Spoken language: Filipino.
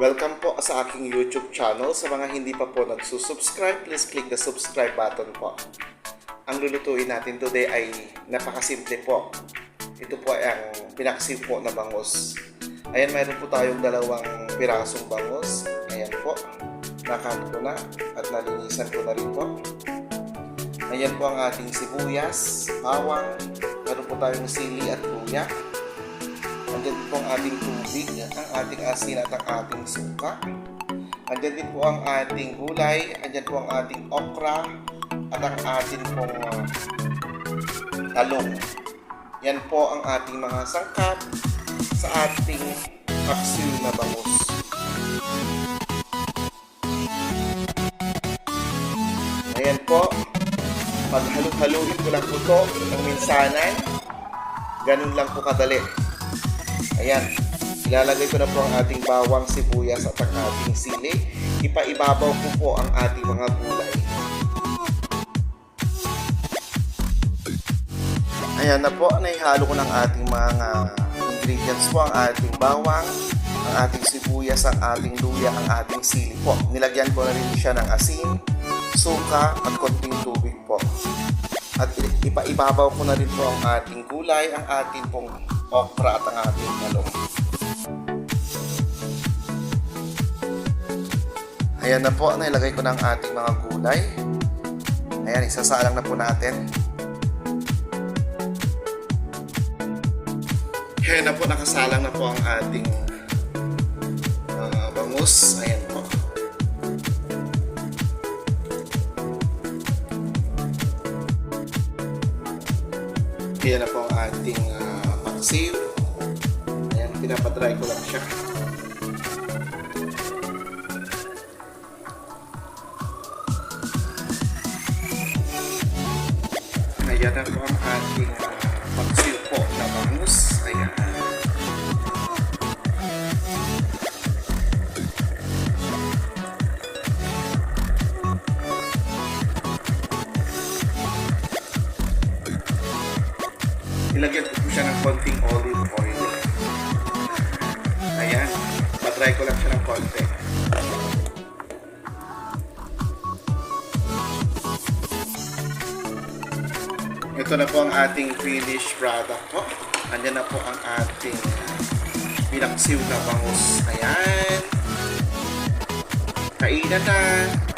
Welcome po sa aking YouTube channel. Sa mga hindi pa po nagsusubscribe, please click the subscribe button po. Ang lulutuin natin today ay napakasimple po. Ito po ay ang pinaksim po na bangus. Ayan, mayroon po tayong dalawang pirasong bangus. Ayan po. Nakat ko na at nalinisan ko na rin po. Ayan po ang ating sibuyas, bawang, meron po tayong sili at luya. Andyan po ang ating tubig, ang ating asin at ang ating suka. Andyan din po ang ating gulay, andyan po ang ating okra at ang ating pong uh, talong. Yan po ang ating mga sangkap sa ating kapsil na bangus. Ayan po, Paghalo-haluin ko lang po ito ng minsanan. Ganun lang po kadali. Ayan. Ilalagay ko na po ang ating bawang sibuyas at ang ating sili. Ipaibabaw ko po ang ating mga gulay. Ayan na po, naihalo ko ng ating mga ingredients po, ang ating bawang, ang ating sibuyas, ang ating luya, ang ating sili po. Nilagyan ko na rin siya ng asin, suka, at konting tubig po. At ipaibabaw ko na rin po ang ating gulay, ang ating pong okra at ang ating talong. Ayan na po, nailagay ko na ang ating mga gulay. Ayan, isasalang na po natin. Ayan na po, nakasalang na po ang ating uh, bangus. Ayan. Ayan na po ang ating uh, paksiw. Ayan, pinapadry ko lang siya. Ayan na po ang ating uh, paksiw po na bangus. Ayan. Ilagyan ko siya ng konting olive oil. Ayan. Matry ko lang siya ng konti. Ito na po ang ating finished product po. Andyan na po ang ating pinaksiw na bangus. Ayan. Kainan na.